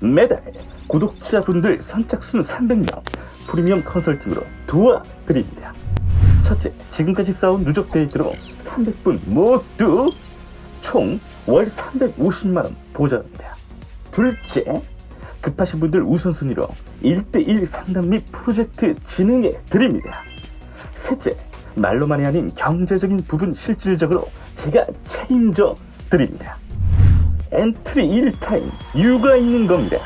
매달 구독자분들 선착순 300명 프리미엄 컨설팅으로 도와드립니다. 첫째, 지금까지 쌓은 누적 데이트로 300분 모두 총 월 350만원 보장합니다. 둘째, 급하신 분들 우선순위로 1대1 상담 및 프로젝트 진행해 드립니다. 셋째, 말로만이 아닌 경제적인 부분 실질적으로 제가 책임져 드립니다. 엔트리 1타임 유가 있는 겁니다.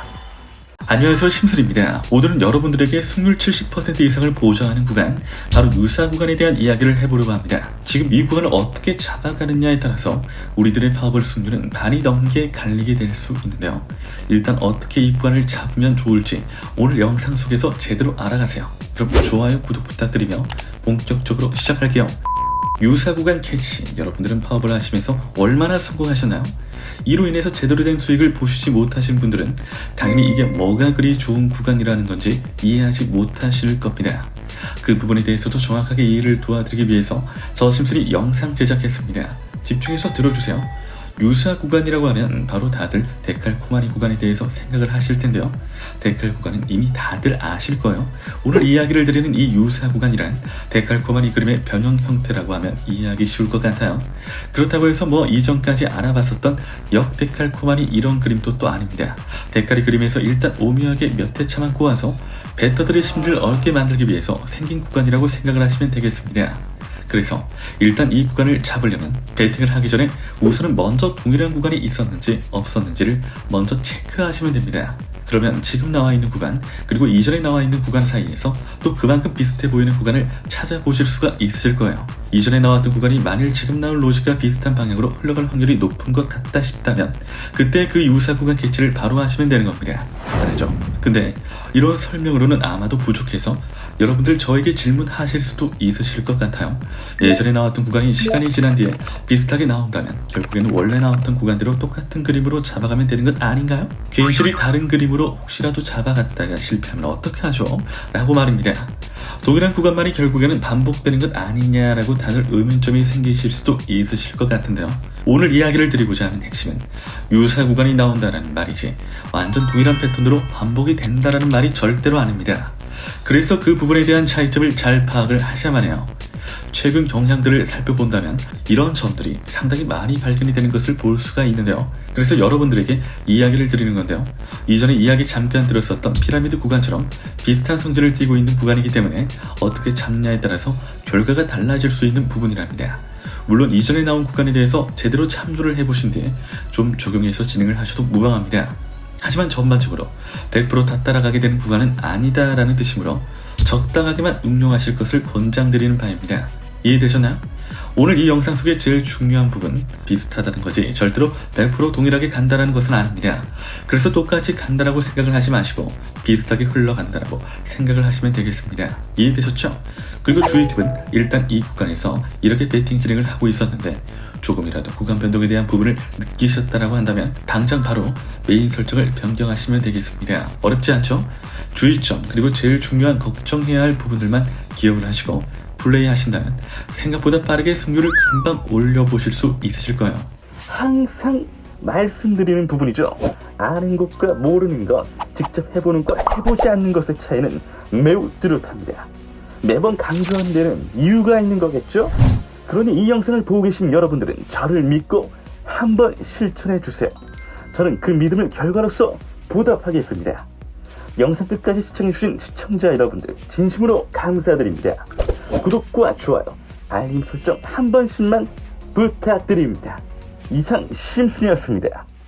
안녕하세요 심술입니다. 오늘은 여러분들에게 승률 70% 이상을 보장하는 구간 바로 유사 구간에 대한 이야기를 해보려고 합니다. 지금 이 구간을 어떻게 잡아가느냐에 따라서 우리들의 파워볼 승률은 반이 넘게 갈리게 될 수 있는데요. 일단 어떻게 이 구간을 잡으면 좋을지 오늘 영상 속에서 제대로 알아가세요. 그럼 좋아요 구독 부탁드리며 본격적으로 시작할게요. 유사 구간 캐치 여러분들은 파업을 하시면서 얼마나 성공하셨나요? 이로 인해서 제대로 된 수익을 보시지 못하신 분들은 당연히 이게 뭐가 그리 좋은 구간이라는 건지 이해하지 못하실 겁니다. 그 부분에 대해서도 정확하게 이해를 도와드리기 위해서 저 심술이 영상 제작했습니다. 집중해서 들어주세요. 유사 구간이라고 하면 바로 다들 데칼코마니 구간에 대해서 생각을 하실 텐데요. 데칼 구간은 이미 다들 아실 거예요. 오늘 이야기를 드리는 이 유사 구간이란 데칼코마니 그림의 변형 형태라고 하면 이해하기 쉬울 것 같아요. 그렇다고 해서 뭐 이전까지 알아봤었던 역데칼코마니 이런 그림도 또 아닙니다. 데칼이 그림에서 일단 오묘하게 몇 회차만 꼬아서 배터들의 심리를 얻게 만들기 위해서 생긴 구간이라고 생각을 하시면 되겠습니다. 그래서 일단 이 구간을 잡으려면 배팅을 하기 전에 우선은 먼저 동일한 구간이 있었는지 없었는지를 먼저 체크하시면 됩니다. 그러면 지금 나와 있는 구간 그리고 이전에 나와 있는 구간 사이에서 또 그만큼 비슷해 보이는 구간을 찾아보실 수가 있으실 거예요. 이전에 나왔던 구간이 만일 지금 나올 로지가 비슷한 방향으로 흘러갈 확률이 높은 것 같다 싶다면 그때 그 유사 구간 캐치를 바로 하시면 되는 겁니다. 간단하죠? 근데 이런 설명으로는 아마도 부족해서 여러분들 저에게 질문하실 수도 있으실 것 같아요. 예전에 나왔던 구간이 시간이 지난 뒤에 비슷하게 나온다면 결국에는 원래 나왔던 구간대로 똑같은 그림으로 잡아가면 되는 것 아닌가요? 괜시리 다른 그림으로 혹시라도 잡아갔다가 실패하면 어떻게 하죠? 라고 말입니다. 동일한 구간만이 결국에는 반복되는 것 아니냐라고 다들 의문점이 생기실 수도 있으실 것 같은데요. 오늘 이야기를 드리고자 하는 핵심은 유사 구간이 나온다는 말이지 완전 동일한 패턴으로 반복이 된다라는 말이 절대로 아닙니다. 그래서 그 부분에 대한 차이점을 잘 파악을 하셔야만 해요. 최근 경향들을 살펴본다면 이런 점들이 상당히 많이 발견이 되는 것을 볼 수가 있는데요. 그래서 여러분들에게 이야기를 드리는 건데요. 이전에 이야기 잠깐 들었었던 피라미드 구간처럼 비슷한 성질을 띠고 있는 구간이기 때문에 어떻게 잡냐에 따라서 결과가 달라질 수 있는 부분이랍니다. 물론 이전에 나온 구간에 대해서 제대로 참조를 해보신 뒤에 좀 적용해서 진행을 하셔도 무방합니다. 하지만 전반적으로 100%다 따라가게 되는 구간은 아니다라는 뜻이므로 적당하게만 응용하실 것을 권장드리는 바입니다. 이해되셨나요? 오늘 이 영상 속에 제일 중요한 부분 비슷하다는 거지 절대로 100% 동일하게 간다는 것은 아닙니다. 그래서 똑같이 간다라고 생각을 하지 마시고 비슷하게 흘러간다라고 생각을 하시면 되겠습니다. 이해되셨죠? 그리고 주의 팁은 일단 이 구간에서 이렇게 배팅 진행을 하고 있었는데 조금이라도 구간 변동에 대한 부분을 느끼셨다라고 한다면 당장 바로 메인 설정을 변경하시면 되겠습니다. 어렵지 않죠? 주의점 그리고 제일 중요한 걱정해야 할 부분들만 기억을 하시고 플레이 하신다면 생각보다 빠르게 승률을 금방 올려보실 수 있으실 거예요. 항상 말씀드리는 부분이죠. 아는 것과 모르는 것, 직접 해보는 것, 해보지 않는 것의 차이는 매우 뚜렷합니다. 매번 강조하는 데는 이유가 있는 거겠죠? 그러니 이 영상을 보고 계신 여러분들은 저를 믿고 한번 실천해 주세요. 저는 그 믿음을 결과로서 보답하겠습니다. 영상 끝까지 시청해주신 시청자 여러분들 진심으로 감사드립니다. 구독과 좋아요, 알림 설정 한 번씩만 부탁드립니다. 이상 심순이었습니다.